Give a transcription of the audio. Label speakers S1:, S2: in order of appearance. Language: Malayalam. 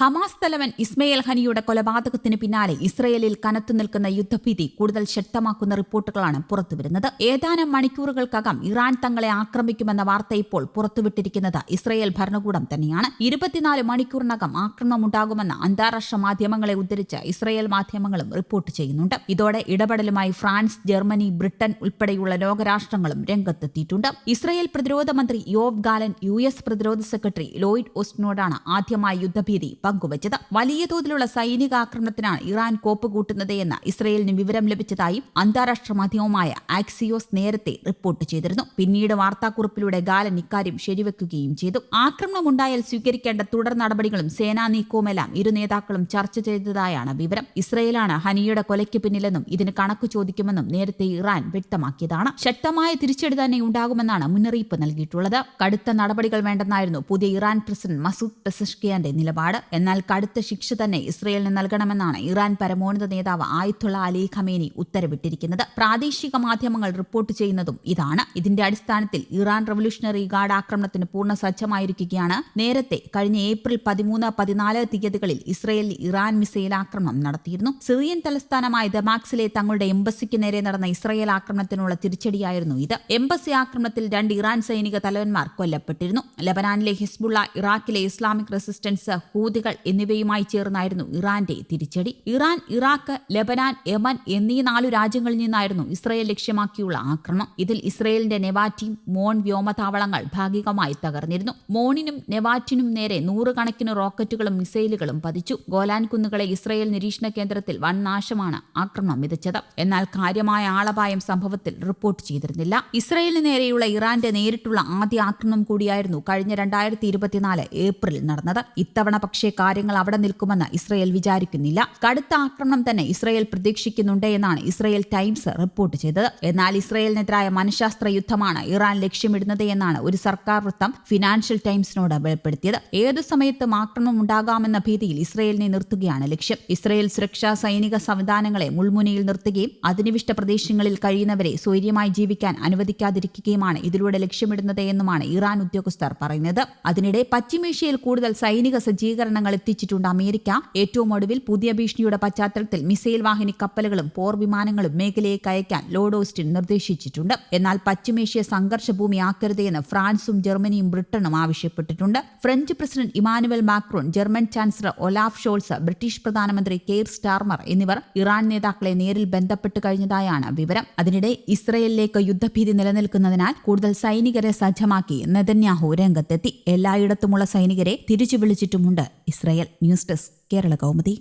S1: ഹമാസ് തലവൻ ഇസ്മയിൽ ഹനിയുടെ കൊലപാതകത്തിന് പിന്നാലെ ഇസ്രയേലിൽ കനത്തു നിൽക്കുന്ന യുദ്ധഭീതി കൂടുതൽ ശക്തമാക്കുന്ന റിപ്പോർട്ടുകളാണ് പുറത്തുവരുന്നത്. ഏതാനും മണിക്കൂറുകൾക്കകം ഇറാൻ തങ്ങളെ ആക്രമിക്കുമെന്ന വാർത്ത ഇപ്പോൾ പുറത്തുവിട്ടിരിക്കുന്നത് ഇസ്രയേൽ ഭരണകൂടം തന്നെയാണ്. ഇരുപത്തിനാല് മണിക്കൂറിനകം ആക്രമണമുണ്ടാകുമെന്ന് അന്താരാഷ്ട്ര മാധ്യമങ്ങളെ ഉദ്ധരിച്ച് ഇസ്രയേൽ മാധ്യമങ്ങളും റിപ്പോർട്ട് ചെയ്യുന്നുണ്ട്. ഇതോടെ ഇടപെടലുമായി ഫ്രാൻസ് ജർമ്മനി ബ്രിട്ടൻ ഉൾപ്പെടെയുള്ള ലോകരാഷ്ട്രങ്ങളും രംഗത്തെത്തിയിട്ടുണ്ട്. ഇസ്രയേൽ പ്രതിരോധ മന്ത്രി യോവ് ഗാലൻ യു എസ് പ്രതിരോധ സെക്രട്ടറി ലോയിഡ് ഓസ്റ്റിനോടാണ് ആദ്യമായി യുദ്ധഭീതി പങ്കുവച്ചത്. വലിയ തോതിലുള്ള സൈനിക ആക്രമണത്തിനാണ് ഇറാൻ കോപ്പ് കൂട്ടുന്നത് എന്ന് ഇസ്രയേലിന് വിവരം ലഭിച്ചതായും അന്താരാഷ്ട്ര മാധ്യമമായ ആക്സിയോസ് നേരത്തെ റിപ്പോർട്ട് ചെയ്തിരുന്നു. പിന്നീട് വാർത്താക്കുറിപ്പിലൂടെ ഗാലൻ ഇക്കാര്യം ശരിവെക്കുകയും ചെയ്തു. ആക്രമണമുണ്ടായാൽ സ്വീകരിക്കേണ്ട തുടർ നടപടികളും സേനാ നീക്കവുമെല്ലാം ഇരു നേതാക്കളും ചർച്ച ചെയ്തതായാണ് വിവരം. ഇസ്രയേലാണ് ഹനിയുടെ കൊലയ്ക്ക് പിന്നിലെന്നും ഇതിന് കണക്ക് ചോദിക്കുമെന്നും നേരത്തെ ഇറാൻ വ്യക്തമാക്കിയതാണ്. ശക്തമായ തിരിച്ചടി തന്നെ ഉണ്ടാകുമെന്നാണ് മുന്നറിയിപ്പ് നൽകിയിട്ടുള്ളത്. കടുത്ത നടപടികൾ വേണ്ടെന്നായിരുന്നു പുതിയ ഇറാൻ പ്രസിഡന്റ് മസൂദ് പെസഷ്കിയാന്റെ നിലപാട്. എന്നാൽ കടുത്ത ശിക്ഷ തന്നെ ഇസ്രയേലിന് നൽകണമെന്നാണ് ഇറാൻ പരമോന്നത നേതാവ് ആയിത്തുള്ള അലി ഖമേനി ഉത്തരവിട്ടിരിക്കുന്നത്. പ്രാദേശിക മാധ്യമങ്ങൾ റിപ്പോർട്ട് ചെയ്യുന്നതും ഇതാണ്. ഇതിന്റെ അടിസ്ഥാനത്തിൽ ഇറാൻ റവല്യൂഷണറി ഗാർഡ് ആക്രമണത്തിന് പൂർണ സജ്ജമായിരിക്കുകയാണ്. നേരത്തെ കഴിഞ്ഞ ഏപ്രിൽ പതിമൂന്ന് പതിനാല് തീയതികളിൽ ഇസ്രയേലിൽ ഇറാൻ മിസൈൽ ആക്രമണം നടത്തിയിരുന്നു. സിറിയൻ തലസ്ഥാനമായ ദമാക്സിലെ തങ്ങളുടെ എംബസിക്ക് നേരെ നടന്ന ഇസ്രയേൽ ആക്രമണത്തിനുള്ള തിരിച്ചടിയായിരുന്നു ഇത്. എംബസി ആക്രമണത്തിൽ രണ്ട് ഇറാൻ സൈനിക തലവന്മാർ കൊല്ലപ്പെട്ടിരുന്നു. ലബനാനിലെ ഹിസ്ബുള്ള ഇറാഖിലെ ഇസ്ലാമിക് റെസിസ്റ്റൻസ് ഹൂതികൾ എന്നിവയുമായി ചേർന്നായിരുന്നു ഇറാന്റെ തിരിച്ചടി. ഇറാൻ ഇറാഖ് ലബനാൻ യമൻ എന്നീ നാലു രാജ്യങ്ങളിൽ നിന്നായിരുന്നു ഇസ്രയേൽ ലക്ഷ്യമാക്കിയുള്ള ആക്രമണം. ഇതിൽ ഇസ്രയേലിന്റെ നെവാറ്റിയും മോൺ വ്യോമതാവളങ്ങൾ ഭാഗികമായി തകർന്നിരുന്നു. മോണിനും നെവാറ്റിനും നേരെ നൂറുകണക്കിന് റോക്കറ്റുകളും മിസൈലുകളും പതിച്ചു. ഗോലാൻ കുന്നുകളെ ഇസ്രയേൽ നിരീക്ഷണ കേന്ദ്രത്തിൽ വൻ നാശമാണ് ആക്രമണം വിതച്ചത്. എന്നാൽ കാര്യമായ ആളപായം സംഭവത്തിൽ റിപ്പോർട്ട് ചെയ്തിരുന്നില്ല. ഇസ്രയേലിന് നേരെയുള്ള ഇറാന്റെ നേരിട്ടുള്ള ആദ്യ ആക്രമണം കൂടിയായിരുന്നു കഴിഞ്ഞ രണ്ടായിരത്തി ഏപ്രിലിൽ നടന്നത്. ഇത്തവണ പക്ഷേ കാര്യങ്ങൾ അവിടെ നിൽക്കുമെന്ന് ഇസ്രയേൽ വിചാരിക്കുന്നില്ല. കടുത്ത ആക്രമണം തന്നെ ഇസ്രയേൽ പ്രതീക്ഷിക്കുന്നുണ്ട് എന്നാണ് ഇസ്രയേൽ ടൈംസ് റിപ്പോർട്ട് ചെയ്തത്. എന്നാൽ ഇസ്രയേലിനെതിരായ മനഃശാസ്ത്ര യുദ്ധമാണ് ഇറാൻ ലക്ഷ്യമിടുന്നത് എന്നാണ് ഒരു സർക്കാർ വൃത്തം ഫിനാൻഷ്യൽ ടൈംസിനോട് വെളിപ്പെടുത്തിയത്. ഏതു സമയത്തും ആക്രമണം ഉണ്ടാകാമെന്ന ഭീതിയിൽ ഇസ്രയേലിനെ നിർത്തുകയാണ് ലക്ഷ്യം. ഇസ്രയേൽ സുരക്ഷാ സൈനിക സംവിധാനങ്ങളെ മുൾമുനയിൽ നിർത്തുകയും അധിനിവിഷ്ട പ്രദേശങ്ങളിൽ കഴിയുന്നവരെ സ്വൈര്യമായി ജീവിക്കാൻ അനുവദിക്കാതിരിക്കുകയുമാണ് ഇതിലൂടെ ലക്ഷ്യമിടുന്നത് എന്നുമാണ് ഇറാൻ ഉദ്യോഗസ്ഥർ പറയുന്നത്. അതിനിടെ പശ്ചിമേഷ്യയിൽ കൂടുതൽ സൈനിക സജ്ജീകരണങ്ങൾ എത്തിച്ചിട്ടുണ്ട് അമേരിക്ക. ഏറ്റവും ഒടുവിൽ പുതിയ ഭീഷണിയുടെ പശ്ചാത്തലത്തിൽ മിസൈൽ വാഹിനി കപ്പലുകളും പോർ വിമാനങ്ങളും മേഖലയിലേക്ക് അയക്കാൻ ലോഡ് ഓസ്റ്റിൻ നിർദ്ദേശിച്ചിട്ടുണ്ട്. എന്നാൽ പശ്ചിമേഷ്യ സംഘർഷഭൂമി ആക്കരുതെന്ന് ഫ്രാൻസും ജർമ്മനിയും ബ്രിട്ടനും ആവശ്യപ്പെട്ടിട്ടുണ്ട്. French president Emmanuel Macron German chancellor Olaf Scholz British പ്രധാനമന്ത്രി കെയർ സ്റ്റാർമർ എന്നിവർ ഇറാൻ നേതാക്കളെ നേരിൽ ബന്ധപ്പെട്ട് കഴിഞ്ഞതായാണ് വിവരം. അതിനിടെ ഇസ്രയേലിലേക്ക് യുദ്ധഭീതി നിലനിൽക്കുന്നതിനാൽ കൂടുതൽ സൈനികരെ സജ്ജമാക്കി നെതന്യാഹു രംഗത്തെത്തി. എല്ലായിടത്തുമുള്ള സൈനികരെ തിരിച്ചു വിളിച്ചിട്ടുമുണ്ട് Israel news desk Kerala Kaumudi